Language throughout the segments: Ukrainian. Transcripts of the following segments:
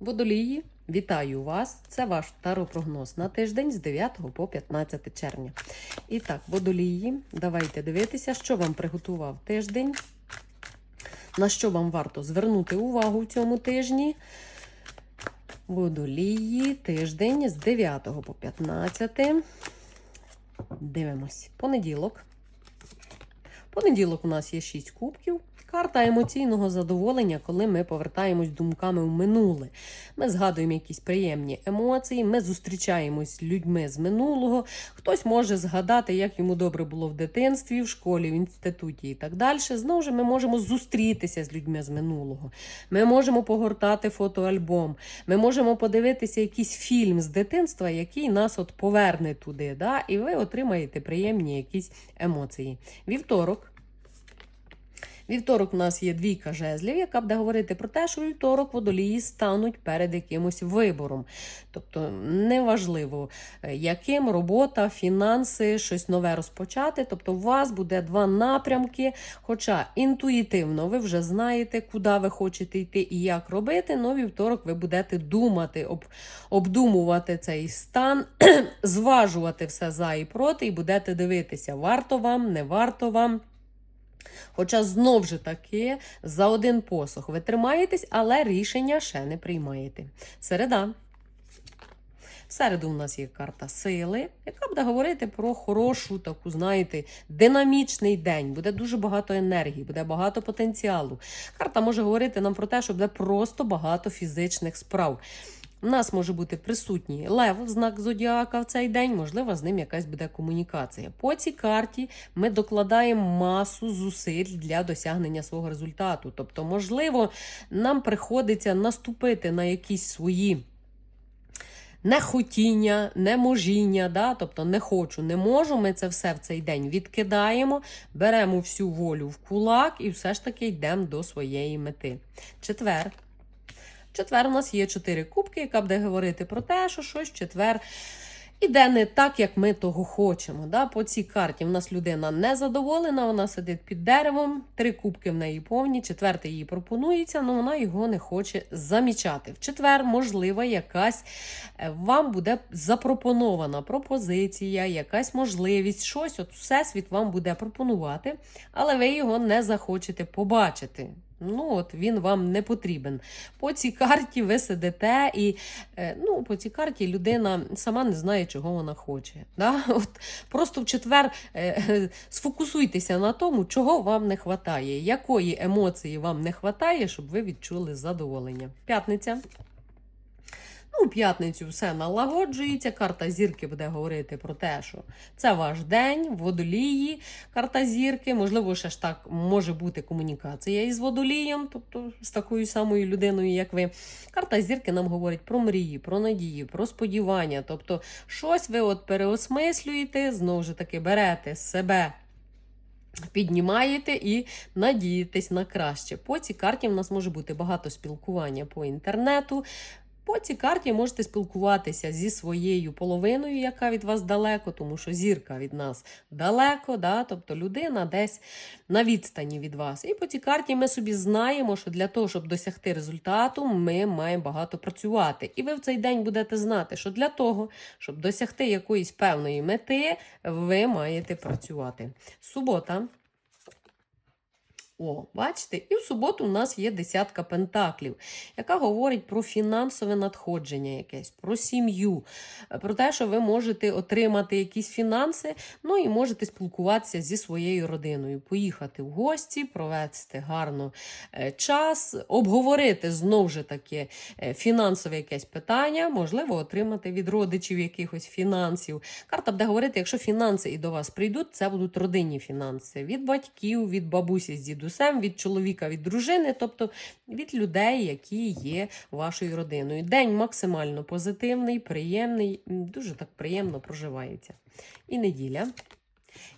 Водолії, вітаю вас! Це ваш таропрогноз на тиждень з 9 по 15 червня. І так, водолії, давайте дивитися, що вам приготував тиждень, на що вам варто звернути увагу в цьому тижні. Водолії, тиждень з 9 по 15. Дивимось. Понеділок. Понеділок у нас є 6 кубків. Карта емоційного задоволення, коли ми повертаємось думками в минуле. Ми згадуємо якісь приємні емоції, ми зустрічаємось з людьми з минулого. Хтось може згадати, як йому добре було в дитинстві, в школі, в інституті і так далі. Знову ж ми можемо зустрітися з людьми з минулого. Ми можемо погортати фотоальбом. Ми можемо подивитися якийсь фільм з дитинства, який нас от поверне туди. Да? І ви отримаєте приємні якісь емоції. Вівторок. Вівторок у нас є двійка жезлів, яка буде говорити про те, що вівторок водолії стануть перед якимось вибором. Тобто неважливо, е, яким робота, фінанси, щось нове розпочати. Тобто, у вас буде два напрямки. Хоча інтуїтивно ви вже знаєте, куди ви хочете йти і як робити. Но вівторок ви будете думати, об, обдумувати цей стан, зважувати все за і проти, і будете дивитися, варто вам, не варто вам. Хоча знов же таки за один посох ви тримаєтесь, але рішення ще не приймаєте. Середа. В середу у нас є карта сили, яка буде говорити про хорошу, таку, знаєте, динамічний день. Буде дуже багато енергії, буде багато потенціалу. Карта може говорити нам про те, що буде просто багато фізичних справ. У нас може бути присутній лев, в знак зодіака в цей день, можливо, з ним якась буде комунікація. По цій карті ми докладаємо масу зусиль для досягнення свого результату. Тобто, можливо, нам приходиться наступити на якісь свої. Нехотіння, неможіння, да? тобто не хочу, не можу. Ми це все в цей день відкидаємо, беремо всю волю в кулак і все ж таки йдемо до своєї мети. Четвер. Четвер у нас є чотири кубки, яка буде говорити про те, що щось четвер іде не так, як ми того хочемо. Да? По цій карті в нас людина незадоволена, вона сидить під деревом, три кубки в неї повні, четвертий їй пропонується, але вона його не хоче замічати. В четвер, можливо, якась е, вам буде запропонована пропозиція, якась можливість, щось от всесвіт вам буде пропонувати, але ви його не захочете побачити. Ну, от він вам не потрібен. По цій карті ви сидите, і е, ну, по цій карті людина сама не знає, чого вона хоче. Да? От Просто в четвер е, сфокусуйтеся на тому, чого вам не вистачає, якої емоції вам не вистачає, щоб ви відчули задоволення. П'ятниця. У п'ятницю все налагоджується. Карта зірки буде говорити про те, що це ваш день, водолії, карта зірки. Можливо, ще ж так може бути комунікація із водолієм, тобто з такою самою людиною, як ви. Карта зірки нам говорить про мрії, про надії, про сподівання. Тобто, щось ви от переосмислюєте, знову ж таки берете себе. Піднімаєте і надієтесь на краще. По цій карті в нас може бути багато спілкування по інтернету. По цій карті можете спілкуватися зі своєю половиною, яка від вас далеко, тому що зірка від нас далеко, да? тобто людина десь на відстані від вас. І по цій карті ми собі знаємо, що для того, щоб досягти результату, ми маємо багато працювати. І ви в цей день будете знати, що для того, щоб досягти якоїсь певної мети, ви маєте працювати. Субота. О, бачите, і в суботу у нас є десятка пентаклів, яка говорить про фінансове надходження якесь, про сім'ю, про те, що ви можете отримати якісь фінанси, ну і можете спілкуватися зі своєю родиною, поїхати в гості, провести гарно е, час, обговорити знову ж таки е, фінансове якесь питання, можливо, отримати від родичів якихось фінансів. Карта буде говорити, якщо фінанси і до вас прийдуть, це будуть родинні фінанси від батьків, від бабусі з дідусем, від чоловіка, від дружини, тобто від людей, які є вашою родиною. День максимально позитивний, приємний, дуже так приємно проживається. І неділя.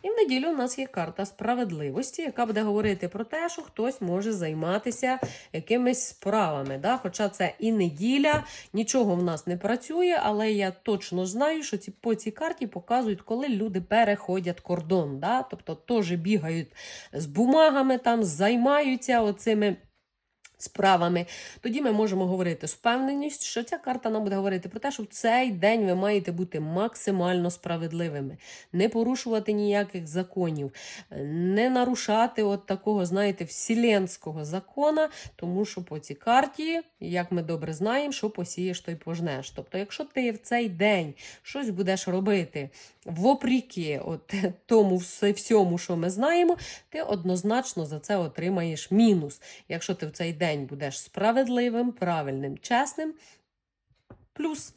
І в неділю у нас є карта справедливості, яка буде говорити про те, що хтось може займатися якимись справами. Да? Хоча це і неділя, нічого в нас не працює, але я точно знаю, що ці, по цій карті показують, коли люди переходять кордон. Да? Тобто теж бігають з бумагами, там, займаються оцими справами, тоді ми можемо говорити з впевненістю, що ця карта нам буде говорити про те, що в цей день ви маєте бути максимально справедливими, не порушувати ніяких законів, не нарушати от такого, знаєте, вселенського закона, тому що по цій карті, як ми добре знаємо, що посієш, то й пожнеш. Тобто, якщо ти в цей день щось будеш робити вопріки от тому всьому, що ми знаємо, ти однозначно за це отримаєш мінус. Якщо ти в цей день будеш справедливим, правильним, чесним, плюс.